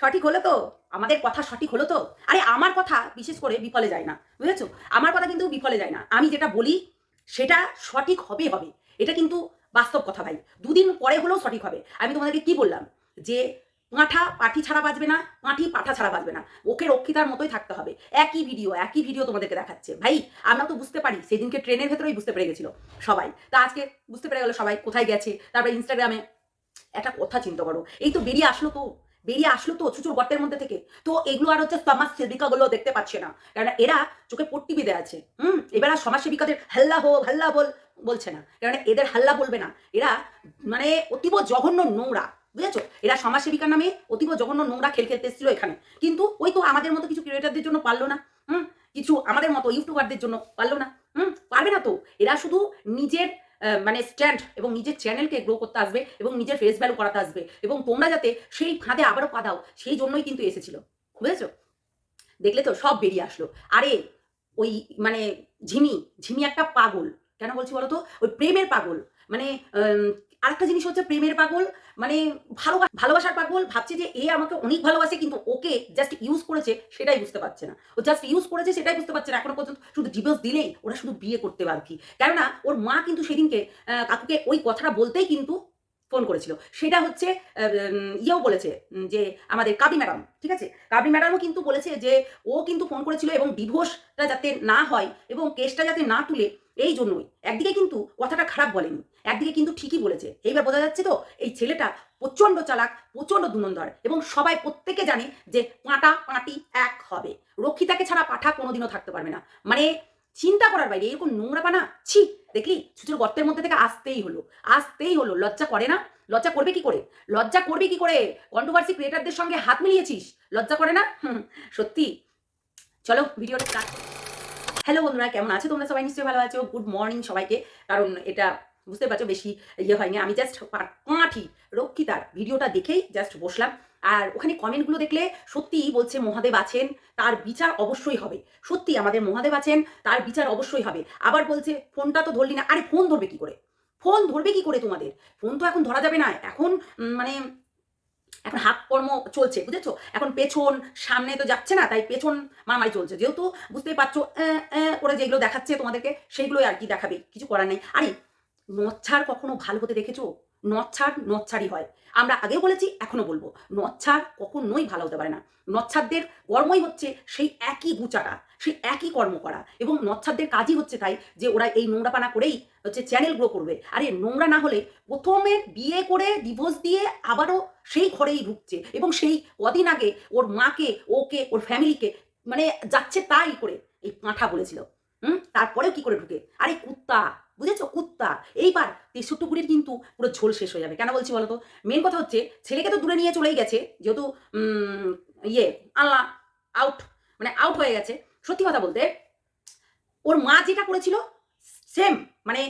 সঠিক হলো তো? আমাদের কথা সঠিক হলো তো? আরে আমার কথা বিশেষ করে বিফলে যায় না, বুঝেছ? আমার কথা কিন্তু বিফলে যায় না। আমি যেটা বলি, সেটা সঠিক হবে হবে। এটা কিন্তু বাস্তব কথা ভাই। দুদিন পরে হলেও সঠিক হবে। আমি তোমাদেরকে কি বললাম? যে পাঁঠা পাঠি ছাড়া বাজবে না পাঠি পাঠা ছাড়া বাজবে না। ওকে রক্ষিতার মতোই থাকতে হবে। একই ভিডিও একই ভিডিও তোমাদেরকে দেখাচ্ছে। ভাই আমরা তো বুঝতে পারি। সেদিনকে ট্রেনের ভেতরেই বুঝতে পেরে গেছিল সবাই। তা আজকে বুঝতে পেরে গেলো সবাই কোথায় গেছে? তারপরে ইনস্টাগ্রামে একটা কথা চিন্তা করো। এই তো বেরিয়ে আসলো তো। বেরিয়ে আসলো তো চুচুর গর্তের মধ্যে থেকে। তো এগুলো আর হচ্ছে সমাজ সেবিকাগুলো দেখতে পাচ্ছে না। কারণ এরা চোখে পট্টি বেঁধে আছে। হুম? এবার আর সমাজ সেবিকাদের হাল্লা হো, হাল্লা বল, বলছে না। কারণ এদের হাল্লা বলবে না। এরা মানে অতীব জঘন্য নোংরা, বুঝেছ? এরা সমাজসেবিকার নামে অতীব জঘন্য নোংরা খেল খেলতে এসেছিল এখানে। কিন্তু ওই তো আমাদের মতো কিছু ক্রিয়েটারদের জন্য পারল না। হুম? কিছু আমাদের মতো ইউটিউবারদের জন্য পারল না। হুম? পারবে না তো। এরা শুধু নিজের মানে স্ট্যান্ড এবং নিজের চ্যানেলকে গ্রো করতে আসবে এবং নিজের ফেস ভ্যালু করাতে আসবে এবং তোমরা যাতে সেই ফাঁদে আবারও পা দাও, সেই জন্যই কিন্তু এসেছিল। বুঝেছ? দেখলে তো সব বেরিয়ে আসলো। আরে, ওই মানে ঝিমি ঝিমি একটা পাগল। কেন বলছি বলো তো ওই প্রেমের পাগল। মানে আরেকটা জিনিস হচ্ছে প্রেমের পাগল মানে ভালোবাসা, ভালোবাসার পাগল ভাবছে যে এ আমাকে অনেক ভালোবাসে কিন্তু ওকে জাস্ট ইউজ করেছে সেটাই বুঝতে পারছে না। ও জাস্ট ইউজ করেছে সেটাই বুঝতে পারছে না। এখনও পর্যন্ত শুধু ডিভোর্স দিলেই ওরা শুধু বিয়ে করতে পারে কি? কেননা ওর মা কিন্তু সেদিনকে কাকুকে ওই কথাটা বলতেই কিন্তু ফোন করেছিল। সেটা হচ্ছে ইয়েও বলেছে যে আমাদের কাবি ম্যাডাম, ঠিক আছে? কাবি ম্যাডামও কিন্তু বলেছে যে ও কিন্তু ফোন করেছিল এবং ডিভোর্সটা যাতে না হয় এবং কেসটা যাতে না তুলে এই জন্যই। একদিকে কিন্তু কথাটা খারাপ বলেনি, একদিকে কিন্তু ঠিকই বলেছে। এইবার বোঝা যাচ্ছে তো, এই ছেলেটা প্রচণ্ড চালাক, প্রচণ্ড দুনন্দর এবং সবাই প্রত্যেকে জানে যে পাঁটা পাঁটি এক হবে। রক্ষিতাকে ছাড়া পাঠা কোনোদিনও থাকতে পারবে না। মানে চিন্তা করার বাইরে, এরকম নোংরা পানা, ছি, দেখলি? ছুচুর গর্তের মধ্যে থেকে আসতেই হলো আসতেই হলো। লজ্জা করে না? লজ্জা করবে কি করে? লজ্জা করবে কি করে? কন্ট্রোভার্সি ক্রিয়েটারদের সঙ্গে হাত মিলিয়েছিস? লজ্জা করে না? সত্যি। চলো ভিডিওটা স্টার্ট হ্যালো বন্ধুরা, কেমন আছো? তোমরা সবাই নিশ্চয়ই ভালো আছো। গুড মর্নিং সবাইকে। কারণ এটা বুঝতে পারছ বেশি ইয়ে হয়নি। আমি জাস্ট পাঁঠি রক্ষিতার ভিডিওটা দেখেই জাস্ট বসলাম। আর ওখানে কমেন্টগুলো দেখলে সত্যিই বলছে মহাদেব আছেন, তার বিচার অবশ্যই হবে। সত্যি আমাদের মহাদেব আছেন, তার বিচার অবশ্যই হবে। আবার বলছে, ফোনটা তো ধরলি না। আরে, ফোন ধরবে কি করে? ফোন ধরবে কি করে তোমাদের? ফোন তো এখন ধরা যাবে না। এখন মানে এখন হাত কর্ম চলছে, বুঝেছ? এখন পেছন, সামনে তো যাচ্ছে না, তাই পেছন মারামারি চলছে। যেহেতু বুঝতেই পারছ করে যেগুলো দেখাচ্ছে তোমাদেরকে, সেইগুলোই আর কি দেখাবে, কিছু করার নেই। আরে নচ্ছার কখনো ভালো হতে দেখেছ? নচ্ছার নচ্ছারই হয়। আমরা আগেও বলেছি, এখনও বলব নচ্ছার কখনোই ভালো হতে পারে না। নচ্ছারদের কর্মই হচ্ছে সেই একই গুচাটা। সেই একই কর্ম করা। এবং নচ্ছারদের কাজই হচ্ছে তাই যে ওরা এই নোংরাপানা করেই হচ্ছে চ্যানেল গ্রো করবে। আরে নোংরা না হলে প্রথমে বিয়ে করে ডিভোর্স দিয়ে আবারও সেই ঘরেই ঢুকছে। এবং সেই কদিন আগে ওর মাকে, ওকে, ওর ফ্যামিলিকে মানে যাচ্ছে তাই করে এই পাঁঠা বলেছিল। হুম? তারপরেও কি করে ঢুকে? আরে কুত্তা, বুঝেছ? কুত্তা। এইবার তেষট্টি কুড়ির কিন্তু পুরো ঝোল শেষ হয়ে যাবে। কেন বলছি বলো তো মেন কথা হচ্ছে ছেলেকে তো দূরে নিয়ে চলেই গেছে, যেহেতু ইয়ে আল্লাহ আউট মানে আউট হয়ে গেছে। সত্যি কথা বলতে, ওর মা যেটা করেছিল সেম মানে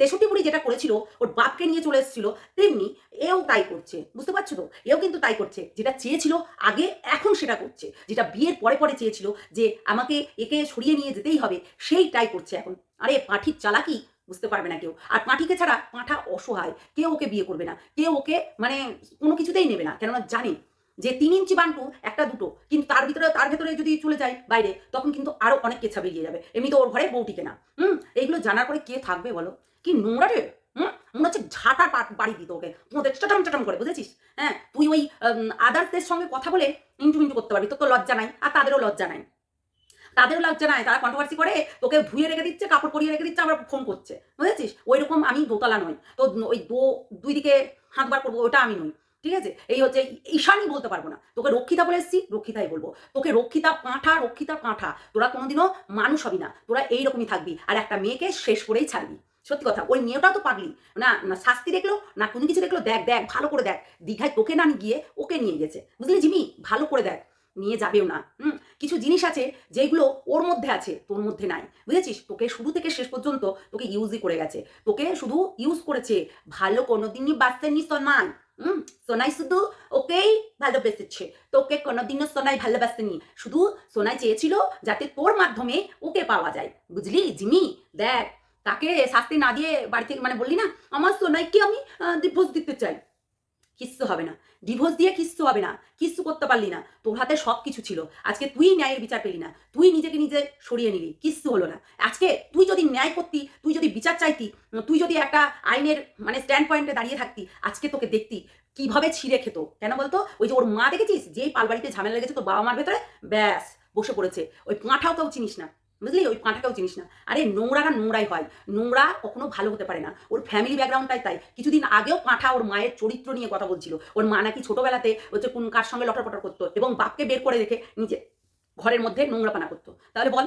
তেষট্টি বুড়ি যেটা করেছিল, ওর বাপকে নিয়ে চলে এসেছিল, তেমনি এও তাই করছে, বুঝতে পারছ তো? এও কিন্তু তাই করছে, যেটা চেয়েছিল আগে, এখন সেটা করছে, যেটা বিয়ের পরে পরে চেয়েছিল যে আমাকে একে সরিয়ে নিয়ে যেতেই হবে সেইটাই করছে এখন। আরে, পাঠির চালাকি, বুঝতে পারবে না কেউ। আর পাঁঠিকে ছাড়া পাঁঠা অসহায়, কেউ ওকে বিয়ে করবে না, কেউ ওকে মানে কোনো কিছুতেই নেবে না, কেননা জানে যে তিন ইঞ্চি বান্টু একটা দুটো, কিন্তু তার ভিতরে তার ভেতরে যদি চলে যায় বাইরে, তখন কিন্তু আরও অনেক কেছা বেরিয়ে যাবে। এমনি তো ওর ঘরে বউটিকে না হুম? এইগুলো জানার পরে কে থাকবে বলো? কি নোংরা রে? হুম? মনে হচ্ছে ঝাঁটা বাড়ি দিত ওকে। ওদের চটাম চটাম করে, বুঝেছিস? হ্যাঁ? তুই ওই আদার্সদের সঙ্গে কথা বলে ইন্টু মিন্টু করতে পারবি। তোর তো লজ্জা নাই, আর তাদেরও লজ্জা নাই। তাদেরও লজ্জা নাই। তারা কন্ট্রোভার্সি করে, তোকে ধুয়ে রেখে দিচ্ছে, কাপড় পরিয়ে রেখে দিচ্ছে, আবার ফোন করছে। বুঝেছিস? ওই রকম আমি দোতলা নই। তো ওই দো দুই দিকে হাত বার করব, ওটা আমি নই। ঠিক আছে? এই হচ্ছে ঈশানই বলতে পারব না। তোকে রক্ষিতা বলে এসছি, রক্ষিতাই বলব। তোকে রক্ষিতা কাঁঠা রক্ষিতা কাঁঠা, তোরা কোনোদিনও মানুষ হবি না। তোরা এইরকমই থাকবি। আর একটা মেয়েকে শেষ করেই ছাড়বি। সত্যি কথা, ওই মেয়েটাও তো পাগলি। না না শাস্তি দেখল, না কোনো কিছু দেখল, দেখ দেখ, ভালো করে দেখ। দীঘায় তোকে না গিয়ে ওকে নিয়ে গেছে। বুঝলি জিমি? ভালো করে দেখ। নিয়ে যাবেও না। হুম? কিছু জিনিস আছে যেগুলো ওর মধ্যে আছে, তোর মধ্যে নাই। বুঝেছিস? তোকে শুরু থেকে শেষ পর্যন্ত তোকে ইউজই করে গেছে। তোকে শুধু ইউজ করেছে, ভালো কোনোদিনই বাঁচতেনি সোনাই হুম সোনাই শুধু ওকেই ভালোবেসেছে। তোকে কোনোদিনও সোনাই ভালোবাসেনি। শুধু সোনাই চেয়েছিল যাতে তোর মাধ্যমে ওকে পাওয়া যায়। বুঝলি, জিমি? দেখ, তাকে শাস্তি না দিয়ে বাড়ি থেকে মানে বললি না, আমার সোনাইকে আমি ডিভোর্স দিতে চাই। কিচ্ছু হবে না। ডিভোর্স দিয়ে কিচ্ছু হবে না। কিচ্ছু করতে পারলি না। তোর হাতে সব কিছু ছিল। আজকে তুই ন্যায়ের বিচার পেলি না। তুই নিজেকে নিজে সরিয়ে নিলি। কিচ্ছু হলো না। আজকে তুই যদি ন্যায় করতি, তুই যদি বিচার চাইতি, তুই যদি একটা আইনের মানে স্ট্যান্ড পয়েন্টে দাঁড়িয়ে থাকতি, আজকে তোকে দেখতি কীভাবে ছিঁড়ে খেত। কেন বলতো? ওই যে ওর মা দেখেছিস? যেই পালবাড়িতে ঝামেলা লেগেছে তোর বাবা মার ভেতরে, ব্যাস, বসে পড়েছে। ওই পাঁঠাও কেউ চিনিস না। বুঝলি? ওই পাঁঠাটাও চিনিস না। আরে নোংরাটা নোংরাই হয়। নোংরা কখনো ভালো হতে পারে না। ওর ফ্যামিলি ব্যাকগ্রাউন্ডটাই তাই। কিছুদিন আগেও পাঁঠা ওর মায়ের চরিত্র নিয়ে কথা বলছিল। ওর মা নাকি ছোটবেলাতে হচ্ছে কোন কার সঙ্গে লটরপটর করতো এবং বাপকে বের করে রেখে নিজে ঘরের মধ্যে নোংরা পানা করতো। তাহলে বল,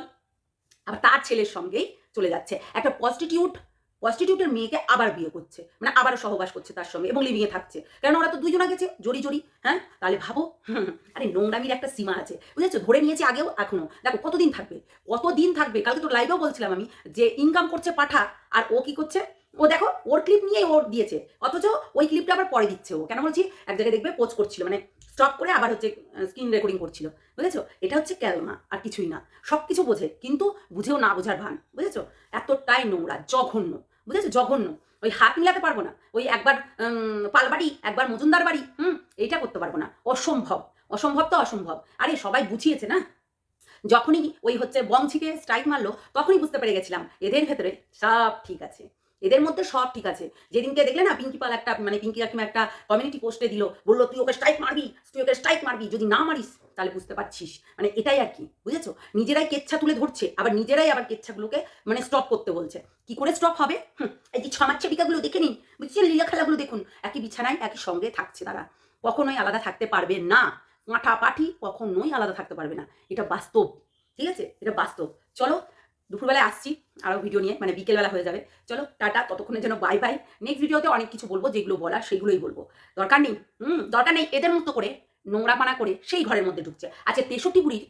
আবার তার ছেলের সঙ্গেই চলে যাচ্ছে। একটা প্রস্টিটিউট প্রস্টিটিউটের মেয়েকে আবার বিয়ে করছে মানে আবার সহবাস করছে তার সঙ্গে এবং লিভিংয়ে থাকছে। কেন ওরা তো দুজনা গেছে জড়ি জড়ি হ্যাঁ? তাহলে ভাবো। আরে নোংরামির একটা সীমা আছে, বুঝেছ? ধরে নিয়েছে আগেও, এখনও। দেখো, কতদিন থাকবে? কতদিন থাকবে? কালকে তো লাইভেও বলছিলাম আমি যে ইনকাম করছে পাঠা, আর ও কি করছে? ও দেখো, ওর ক্লিপ নিয়েই ওর দিয়েছে, অথচ ওই ক্লিপটা আবার পরে দিচ্ছে ও। কেন বলছি? এক জায়গায় দেখবে পোস্ট করছিল মানে স্টপ করে আবার হচ্ছে স্ক্রিন রেকর্ডিং করছিল, বুঝেছ? এটা হচ্ছে ক্যালমা আর কিছুই না। সব কিছু বোঝে, কিন্তু বুঝেও না বোঝার ভান, বুঝেছ? এতটাই নোংরা, জঘন্য। বুঝেছ? জঘন্য। ওই হাত মিলাতে পারব না। ওই একবার পালবাড়ি, একবার মজুমদার বাড়ি, হুম? এইটা করতে পারব না। অসম্ভব। অসম্ভব তো অসম্ভব। আরে, সবাই বুঝিয়েছে না? যখনই ওই হচ্ছে বং বংশীকে স্ট্রাইক মারলো, তখনই বুঝতে পেরে গেছিলাম, এদের ভেতরে সব ঠিক আছে। এদের মধ্যে সব ঠিক আছে। যেদিনকে দেখলে না পিঙ্কি পাল একটা মানে পিঙ্কি কাকিমা একটা কমিউনিটি পোস্টে দিল, বলল, তুই ওকে স্ট্রাইক মারবি, তুই ওকে স্ট্রাইক মারবি, যদি না মারিস, তাহলে বুঝতে পারছিস। মানে এটাই আর কি, বুঝেছ? নিজেরাই কেচ্ছা তুলে ধরছে, আবার নিজেরাই আবার কেচ্ছাগুলোকে মানে স্টপ করতে বলছে। কি করে স্টপ হবে? এই যে ছমার ছবিকাগুলো দেখে নিন। বুঝছেন লীলা খেলাগুলো দেখুন। একই বিছানায়, একই সঙ্গে থাকছে তারা। কখনোই আলাদা থাকতে পারবে না। পাঠা পাঠি কখনোই আলাদা থাকতে পারবে না। এটা বাস্তব, ঠিক আছে? এটা বাস্তব। চলো দুপুরবেলায় আসছি আরও ভিডিও নিয়ে মানে বিকেলবেলা হয়ে যাবে। চলো, টাটা, ততক্ষণের জন্য বাই বাই নেক্সট ভিডিওতে অনেক কিছু বলব, যেগুলো বলার সেগুলোই বলব। দরকার নেই, হুম, দরকার নেই, এদের মতো করে, নোংরাপানা করে সেই ঘরের মধ্যে ঢুকছে। আচ্ছা তেষট্টি বুড়ির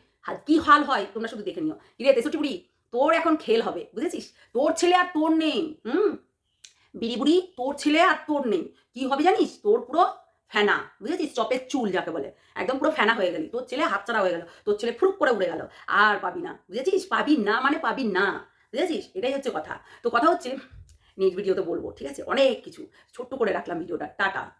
কি হাল হয়, তোমরা শুধু দেখে নিও। ইরে, তেষট্টি বুড়ি, তোর এখন খেল হবে, বুঝেছিস? তোর ছেলে আর তোর নেই, হুম? বিড়ি বুড়ি, তোর ছেলে আর তোর নেই। কি হবে জানিস? তোর পুরো ফেনা, বুঝেছিস? চপের চুল যাকে বলে। একদম পুরো ফেনা হয়ে গেলি। তোর ছেলে হাতছাড়া হয়ে গেল। তোর ছেলে ফুরুক করে উড়ে গেল। আর পাবি না। বুঝেছিস? পাবি না মানে পাবি না। বুঝেছিস? এটাই হচ্ছে কথা। তো কথা হচ্ছে নিজ ভিডিওতে বলব, ঠিক আছে? অনেক কিছু। ছোট্ট করে রাখলাম ভিডিওটা। টাটা।